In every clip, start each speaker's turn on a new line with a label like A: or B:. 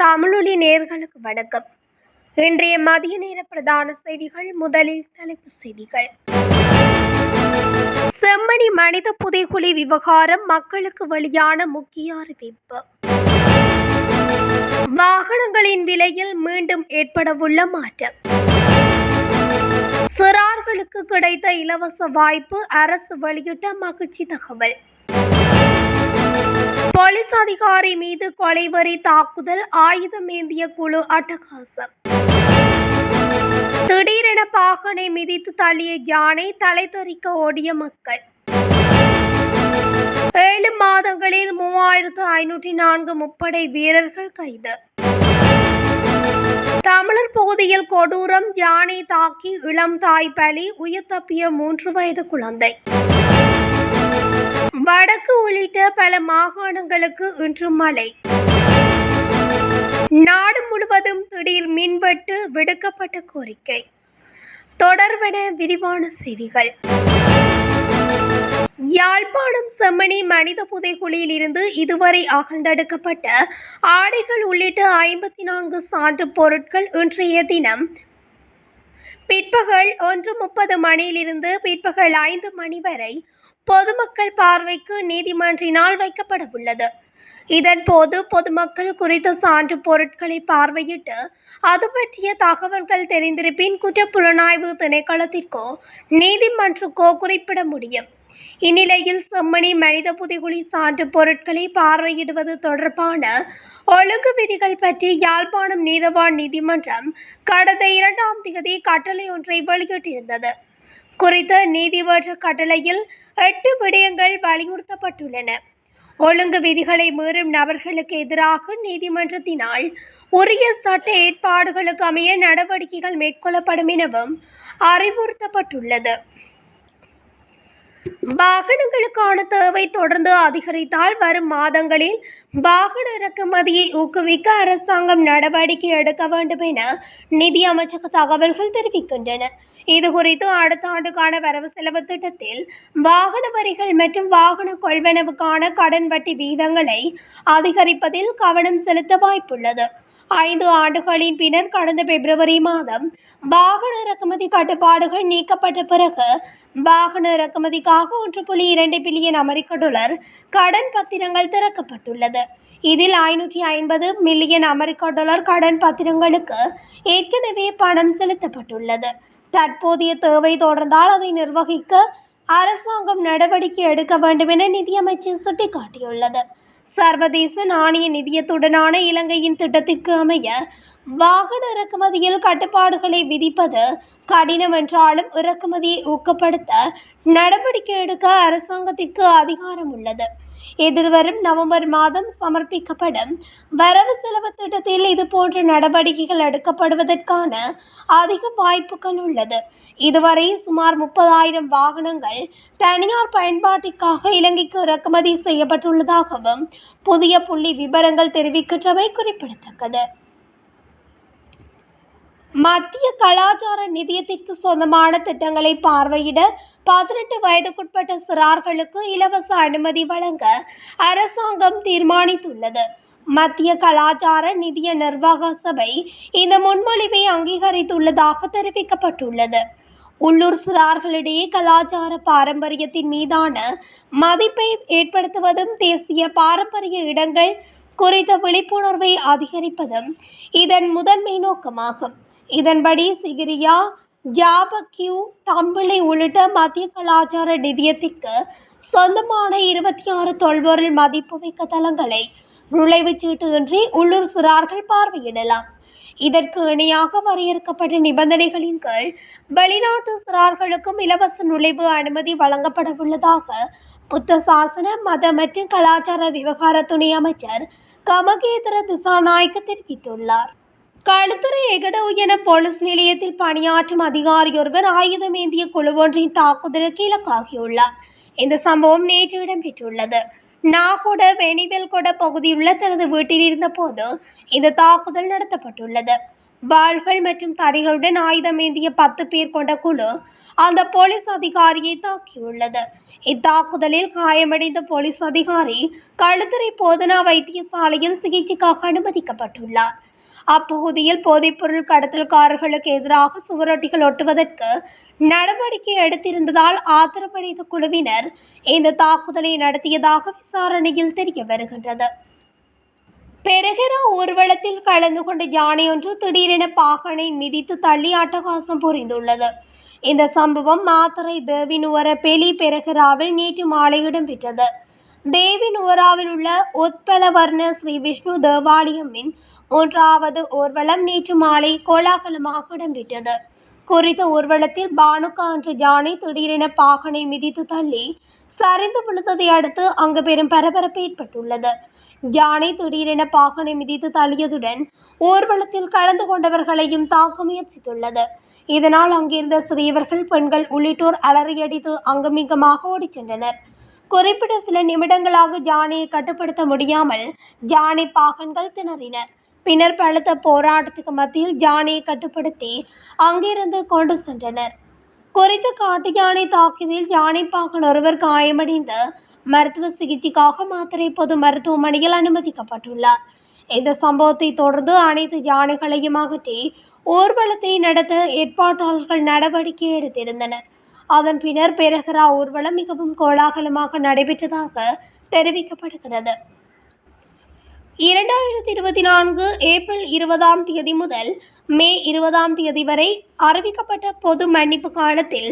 A: தமிழொலி நேர்களுக்கு வணக்கம். இன்றைய மதிய நேர பிரதான செய்திகள் முதலில் தலைப்பு செய்திகள். செம்மணி மனித புதைகுழி விவகாரம் மக்களுக்கு வெளியான முக்கிய அறிவிப்பு. வாகனங்களின் விலையில் மீண்டும் ஏற்படவுள்ள மாற்றம். சிறார்களுக்கு கிடைத்த இலவச வாய்ப்பு அரசு வெளியிட்ட மகிழ்ச்சி தகவல். போலீஸ் அதிகாரி மீது கொலைவரி தாக்குதல் ஆயுதம் ஏந்திய குழு அட்டகாசம். திடீரென பாகனை மிதித்து தள்ளிய யானை தலை தெறிக்க ஓடிய மக்கள். ஏழு மாதங்களில் மூவாயிரத்து ஐநூற்றி நான்கு முப்படை வீரர்கள் கைது. தமிழர் பகுதியில் கொடூரம் யானை தாக்கி இளம் தாய் பலி உயிர் தப்பிய மூன்று வயது குழந்தை. வடக்கு உள்ளிட்ட பல மாகாணங்களுக்கு இன்று மழை. நாடு முழுவதும் திடீர் மின்வெட்டு விடுக்கப்பட்ட கோரிக்கை. தொடர்பென விரிவான செய்திகள். யாழ்ப்பாணம் செம்மணி மனித புதைகுழியில் இருந்து இதுவரை அகழ்ந்தெடுக்கப்பட்ட ஆடைகள் உள்ளிட்ட ஐம்பத்தி நான்கு சான்று பொருட்கள் இன்றைய தினம். பிற்பகல் ஒன்று முப்பது மணியிலிருந்து பிற்பகல் ஐந்து மணி வரை பொதுமக்கள் பார்வைக்கு நீதிமன்றினால் வைக்கப்பட உள்ளது இதன்போது பொதுமக்கள் குறித்த சான்று பொருட்களை பார்வையிட்டு அது பற்றிய தகவல்கள் தெரிந்திருப்பின் குற்றப்புலனாய்வு திணைக்களத்திற்கோ நீதிமன்றக்கோ குறிப்பிட முடியும். இந்நிலையில் செம்மணி மனித புதைகுழி சான்று பொருட்களை பார்வையிடுவது தொடர்பான ஒழுங்கு விதிகள் பற்றி யாழ்ப்பாணம் நீதவான் நீதிமன்றம் கடந்த இரண்டாம் தேதி கட்டளை ஒன்றை வெளியிட்டிருந்தது. குறித்த நீதிமன்ற கட்டளையில் எட்டு விடயங்கள் வலியுறுத்தப்பட்டுள்ளன. ஒழுங்கு விதிகளை மீறும் நபர்களுக்கு எதிராக நீதிமன்றத்தினால் உரிய சட்ட ஏற்பாடுகளுக்கு அமைய நடவடிக்கைகள் மேற்கொள்ளப்படும் எனவும் அறிவுறுத்தப்பட்டுள்ளது. வாகனங்களுக்கான தேவை தொடர்ந்து அதிகரித்தால் வரும் மாதங்களில் வாகன இறக்குமதியை ஊக்குவிக்க அரசாங்கம் நடவடிக்கை எடுக்க வேண்டும் என நிதி அமைச்சக தகவல்கள் தெரிவிக்கின்றன. இது குறித்து அடுத்த ஆண்டுக்கான வரவு செலவு திட்டத்தில் வாகன வரிகள் மற்றும் வாகன கொள்வனவுக்கான கடன் வட்டி வீதங்களை அதிகரிப்பதில் கவனம் செலுத்த வாய்ப்புள்ளது. ஐந்து ஆண்டுகளின் பின்னர் கடந்த பிப்ரவரி மாதம் வாகன இறக்குமதி கட்டுப்பாடுகள் நீக்கப்பட்ட பிறகு வாகன இறக்குமதிக்காக ஒன்று புள்ளி இரண்டு பில்லியன் அமெரிக்க டாலர் கடன் பத்திரங்கள் திறக்கப்பட்டுள்ளது. இதில் ஐநூற்றி ஐம்பது மில்லியன் அமெரிக்க டாலர் கடன் பத்திரங்களுக்கு ஏற்கனவே பணம் செலுத்தப்பட்டுள்ளது. தற்போதைய தேவை தொடர்ந்தால் அதை நிர்வகிக்க அரசாங்கம் நடவடிக்கை எடுக்க வேண்டும் என நிதியமைச்சர் சுட்டிக்காட்டியுள்ளது. சர்வதேச நாணய நிதியத்துடனான இலங்கையின் திட்டத்திற்கு அமைய வாகன இறக்குமதியில் கட்டுப்பாடுகளை விதிப்பது கடினம் என்றாலும் இறக்குமதியை ஊக்கப்படுத்த நடவடிக்கை எடுக்க அரசாங்கத்திற்கு அதிகாரம் உள்ளது. எதிர்வரும் நவம்பர் மாதம் சமர்ப்பிக்கப்படும். வரவு செலவு திட்டத்தில் இதுபோன்ற நடவடிக்கைகள் எடுக்கப்படுவதற்கான அதிக வாய்ப்புகள் உள்ளது. இதுவரை சுமார் முப்பதாயிரம் வாகனங்கள் தனியார் பயன்பாட்டிற்காக இலங்கைக்கு இறக்குமதி செய்யப்பட்டுள்ளதாகவும் புதிய புள்ளி விவரங்கள் தெரிவிக்கின்றமை குறிப்பிடத்தக்கது. மத்திய கலாச்சார நிதியத்திற்கு சொந்தமான திட்டங்களை பார்வையிட பதினெட்டு வயதுக்குட்பட்ட சிறார்களுக்கு இலவச அனுமதி வழங்க அரசாங்கம் தீர்மானித்துள்ளது. மத்திய கலாச்சார நிதிய நிர்வாக சபை இந்த முன்மொழிவை அங்கீகரித்துள்ளதாக தெரிவிக்கப்பட்டுள்ளது. உள்ளூர் சிறார்களிடையே கலாச்சார பாரம்பரியத்தின் மீதான மதிப்பை ஏற்படுத்துவதும் தேசிய பாரம்பரிய இடங்கள் குறித்த விழிப்புணர்வை அதிகரிப்பதும் இதன் முதன்மை நோக்கமாகும். இதன்படி சிகிரியா ஜாபக்யூ தம்பிளை உள்ளிட்ட மத்திய கலாச்சார நிதியத்திற்கு சொந்தமான இருபத்தி ஆறு தொல்பொருள் மதிப்புமிக்க தலங்களை நுழைவுச் சீட்டு இன்றி உள்ளூர் சிறார்கள் பார்வையிடலாம். இதற்கு இணையாக வரையறுக்கப்பட்ட நிபந்தனைகளின் கீழ் வெளிநாட்டு சிறார்களுக்கும் இலவச நுழைவு அனுமதி வழங்கப்பட உள்ளதாக புத்த சாசன மத மற்றும் கலாச்சார விவகார துணை அமைச்சர் கமகேதர திசாநாயக்க தெரிவித்துள்ளார். களுத்துறை எகடவு என போலீஸ் நிலையத்தில் பணியாற்றும் அதிகாரியொருவர் ஆயுதமேந்திய குழுவொன்றின் தாக்குதலுக்கு இலக்காகியுள்ளார் இந்த சம்பவம் நேற்று இடம்பெற்றுள்ளது நாகோட வெனிவெல்கொட பகுதியுள்ள தனது வீட்டில் இருந்தபோது இந்த தாக்குதல் நடத்தப்பட்டுள்ளது வாள்கள் மற்றும் தடிகளுடன் ஆயுதமேந்திய பத்து பேர் கொண்ட குழு அந்த போலீஸ் அதிகாரியை தாக்கியுள்ளது இத்தாக்குதலில் காயமடைந்த போலீஸ் அதிகாரி களுத்துறை போதனா வைத்தியசாலையில் சிகிச்சைக்காக அனுமதிக்கப்பட்டுள்ளார் அப்பகுதியில் போதைப்பொருள் கடத்தல்காரர்களுக்கு எதிராக சுவரொட்டிகள் ஒட்டுவதற்கு நடவடிக்கை எடுத்திருந்ததால் ஆத்திரமடைந்த குழுவினர் இந்த தாக்குதலை நடத்தியதாக விசாரணையில் தெரிய வருகின்றது. பெருகிற ஊர்வலத்தில் கலந்து கொண்ட யானை ஒன்று திடீரென பாகனை மிதித்து தள்ளி அட்டகாசம் புரிந்துள்ளது. இந்த சம்பவம் மாத்தரை தேவினுவர பெலி பெருகிராவில் நேற்று மாலை இடம்பெற்றது. தேவினுவராவில் உள்ள உத்பலவர்ண ஸ்ரீ விஷ்ணு தேவாலயமின் மூன்றாவது ஊர்வலம் நேற்று மாலை கோலாகலமாக இடம்பெற்றது. குறித்த ஊர்வலத்தில் பானுகா என்ற யானை திடீரென பாகனை மிதித்து தள்ளி சரிந்து விழுந்ததை அடுத்து அங்கு பெரும் பரபரப்பு ஏற்பட்டுள்ளது. யானை திடீரென பாகனை மிதித்து தள்ளியதுடன் ஊர்வலத்தில் கலந்து கொண்டவர்களையும் தாக்க முயற்சித்துள்ளது. இதனால் அங்கிருந்த சிறியவர்கள் பெண்கள் உள்ளிட்டோர் அலறியடித்து அங்குமிங்குமாக ஓடிச் சென்றனர். குறிப்பிட்ட சில நிமிடங்களாக ஜானையை கட்டுப்படுத்த முடியாமல் ஜானி பாகன்கள் திணறினர் பின்னர் பலத்த போராட்டத்துக்கு மத்தியில் ஜானையை கட்டுப்படுத்தி அங்கிருந்து கொண்டு சென்றனர். குறித்த காட்டு யானை தாக்கியதில் ஜானி பாகன் ஒருவர் காயமடைந்து மருத்துவ சிகிச்சைக்காக மாத்திரை பொது மருத்துவமனையில் அனுமதிக்கப்பட்டுள்ளார். இந்த சம்பவத்தை தொடர்ந்து அனைத்து யானைகளையும் அகற்றி ஊர்வலத்தை நடத்த ஏற்பாட்டாளர்கள் நடவடிக்கை எடுத்திருந்தனர். அதன் பின்னர் பெருகரா ஊர்வலம் மிகவும் கோலாகலமாக நடைபெற்றதாக தெரிவிக்கப்படுகிறது. இரண்டாயிரத்தி இருபத்தி நான்கு ஏப்ரல் இருபதாம் தேதி முதல் மே இருபதாம் தேதி வரை அறிவிக்கப்பட்ட பொது மன்னிப்பு காலத்தில்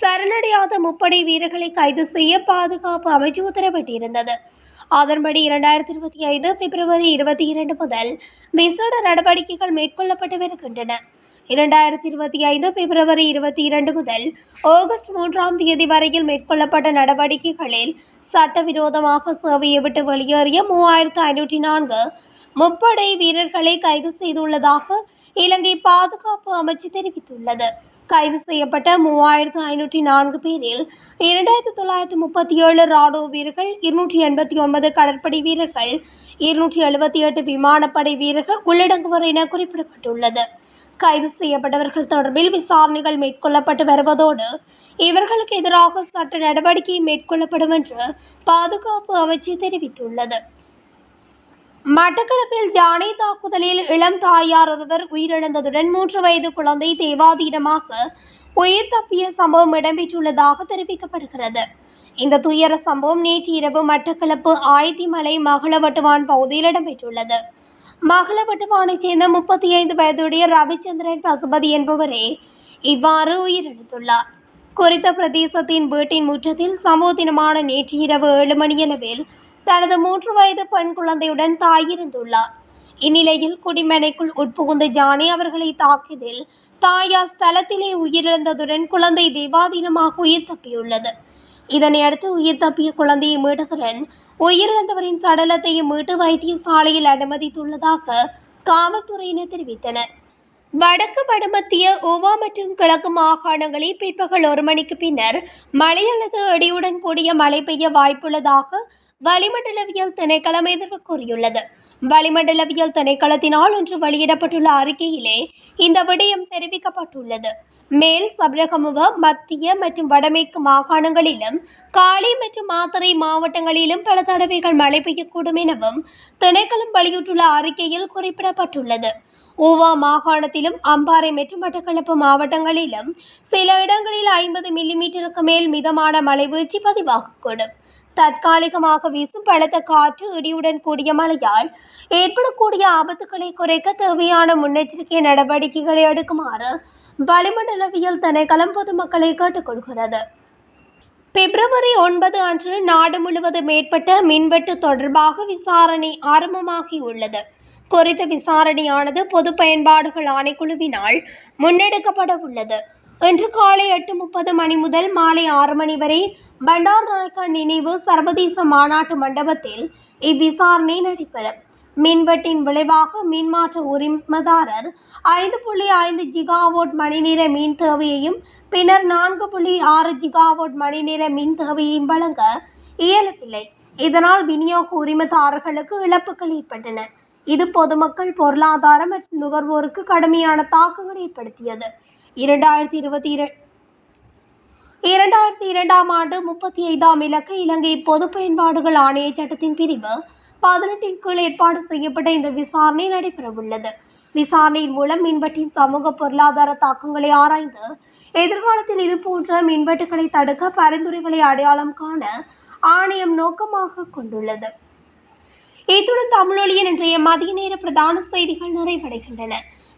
A: சரணடையாத முப்படை வீரர்களை கைது செய்ய பாதுகாப்பு அமைச்சு உத்தரவிட்டிருந்தது. அதன்படி இரண்டாயிரத்தி இருபத்தி ஐந்து பிப்ரவரி இருபத்தி இரண்டு முதல் விசேட நடவடிக்கைகள் மேற்கொள்ளப்பட்டு வருகின்றன. இரண்டாயிரத்தி இருபத்தி ஐந்து பிப்ரவரி இருபத்தி இரண்டு முதல் ஆகஸ்ட் மூன்றாம் தேதி வரையில் மேற்கொள்ளப்பட்ட நடவடிக்கைகளில் சட்டவிரோதமாக சேவையை விட்டு வெளியேறிய மூவாயிரத்து ஐநூற்றி நான்கு முப்படை வீரர்களை கைது செய்துள்ளதாக இலங்கை பாதுகாப்பு அமைச்சு தெரிவித்துள்ளது. கைது செய்யப்பட்ட மூவாயிரத்து ஐநூற்றி நான்கு பேரில் இரண்டாயிரத்தி தொள்ளாயிரத்தி முப்பத்தி ஏழு ராணுவ வீரர்கள் இருநூற்றி எண்பத்தி ஒன்பது கடற்படை வீரர்கள் இருநூற்றி எழுபத்தி எட்டு விமானப்படை வீரர்கள் உள்ளடங்குவர் என குறிப்பிடப்பட்டுள்ளது. கைது செய்யப்பட்டவர்கள் தொடர்பில் விசாரணைகள் மேற்கொள்ளப்பட்டு வருவதோடு இவர்களுக்கு எதிராக சட்ட நடவடிக்கை மேற்கொள்ளப்படும் என்று பாதுகாப்பு அமைச்சு தெரிவித்துள்ளது. மட்டக்களப்பில் யானை தாக்குதலில் இளம் தாயார் ஒருவர் உயிரிழந்ததுடன் மூன்று வயது குழந்தை தேவாதீனமாக உயிர் தப்பிய சம்பவம் இடம்பெற்றுள்ளதாக தெரிவிக்கப்படுகிறது. இந்த துயர சம்பவம் நேற்று இரவு மட்டக்களப்பு ஆயத்திமலை மகளவட்டுவான் பகுதியில் இடம்பெற்றுள்ளது. மகளவட்டுவானைச் சேர்ந்த முப்பத்தி ஐந்து வயதுடைய ரவிச்சந்திரன் பசுபதி என்பவரே இவ்வாறு உயிரிழந்துள்ளார் குறித்த பிரதேசத்தின் வீட்டின் முற்றத்தில் சம்பவ தினமான நேற்று இரவு ஏழு மணியளவில் தனது மூன்று வயது பெண் குழந்தையுடன் தாய் இருந்துள்ளார் இந்நிலையில் குடிமனைக்குள் உட்புகுந்த ஜானி அவர்களை தாக்கியதில் தாயார் ஸ்தலத்திலே உயிரிழந்ததுடன் குழந்தை தெய்வாதீனமாக உயிர் தப்பியுள்ளது. இதனை அடுத்து உயிர் தப்பிய குழந்தையை மீட்டதுடன் உயிரிழந்தவரின் சடலத்தையும் மீட்டு வைத்தியசாலையில் அனுமதித்துள்ளதாக காவல்துறையினர் தெரிவித்தனர். வடக்கு வடமத்திய ஓவா மற்றும் கிழக்கு மாகாணங்களில் பிற்பகல் ஒரு மணிக்கு பின்னர் மழை அல்லது இடியுடன் கூடிய மழை பெய்ய வாய்ப்புள்ளதாக வளிமண்டலவியல் திணைக்களம் எதிர்வு கூறியுள்ளது. வளிமண்டலவியல் திணைக்களத்தினால் இன்று வெளியிடப்பட்டுள்ள அறிக்கையிலே இந்த விடயம் தெரிவிக்கப்பட்டுள்ளது. மேல் சபரகமுவ மத்திய மற்றும் வடமேற்கு மாகாணங்களிலும் காலி மற்றும் மாத்தறை மாவட்டங்களிலும் பல தடவைகள் மழை பெய்யக்கூடும் எனவும் திணைக்களம் வெளியிட்டுள்ள அறிக்கையில் குறிப்பிடப்பட்டுள்ளது. ஊவா மாகாணத்திலும் அம்பாறை மற்றும் மட்டக்களப்பு மாவட்டங்களிலும் சில இடங்களில் ஐம்பது மில்லிமீட்டருக்கு மேல் மிதமான மழை வீழ்ச்சி பதிவாகக்கூடும். தற்காலிகமாக வீசும் பலத்த காற்று இடியுடன் கூடிய மழையால் ஏற்படக்கூடிய ஆபத்துக்களை குறைக்க தேவையான முன்னெச்சரிக்கை நடவடிக்கைகளை எடுக்குமாறு வளிமண்டலவியல் திணைக்களம் பொதுமக்களை கேட்டுக்கொள்கிறது பிப்ரவரி ஒன்பது அன்று நாடு முழுவதும் ஏற்பட்ட மின்வெட்டு தொடர்பாக விசாரணை ஆரம்பமாகியுள்ளது. குறித்த விசாரணையானது பொது பயன்பாடுகள் ஆணைக்குழுவினால் முன்னெடுக்கப்பட உள்ளது. இன்று காலை எட்டு முப்பது மணி முதல் மாலை ஆறு மணி வரை பண்டார் நாயக்கா நினைவு சர்வதேச மாநாட்டு மண்டபத்தில் இவ்விசாரணை நடைபெறும். மின்வெட்டின் விளைவாக மின்மாற்ற உரிமதாரர் ஐந்து புள்ளி ஐந்து ஜிகாவோட் மணிநேர மின் தேவையையும் பின்னர் நான்கு புள்ளி ஆறு ஜிகாவோட் மணிநேர மின் தேவையையும் வழங்க இயலவில்லை. இதனால் விநியோக உரிமதாரர்களுக்கு இழப்புகள் ஏற்பட்டன. இது பொதுமக்கள் பொருளாதாரம் மற்றும் நுகர்வோருக்கு கடுமையான தாக்கங்களை ஏற்படுத்தியது. இரண்டாயிரத்தி இருபத்தி இர இரண்டாயிரத்தி இரண்டாம் ஆண்டு முப்பத்தி ஐந்தாம் இலக்க இலங்கை பொது பயன்பாடுகள் ஆணைய சட்டத்தின் பிரிவு பதினெட்டின் கீழ் ஏற்பாடு செய்யப்பட்ட இந்த விசாரணை நடைபெறவுள்ளது. விசாரணையின் மூலம் மின்வெட்டின் சமூக பொருளாதார தாக்கங்களை ஆராய்ந்து எதிர்காலத்தில் இதுபோன்ற மின்வெட்டுகளை தடுக்க பரிந்துரைகளை அடையாளம் காண ஆணையம் நோக்கமாக கொண்டுள்ளது. இத்துடன் தமிழொலியின் இன்றைய மதிய நேர பிரதான செய்திகள் நிறைவடைகின்றன.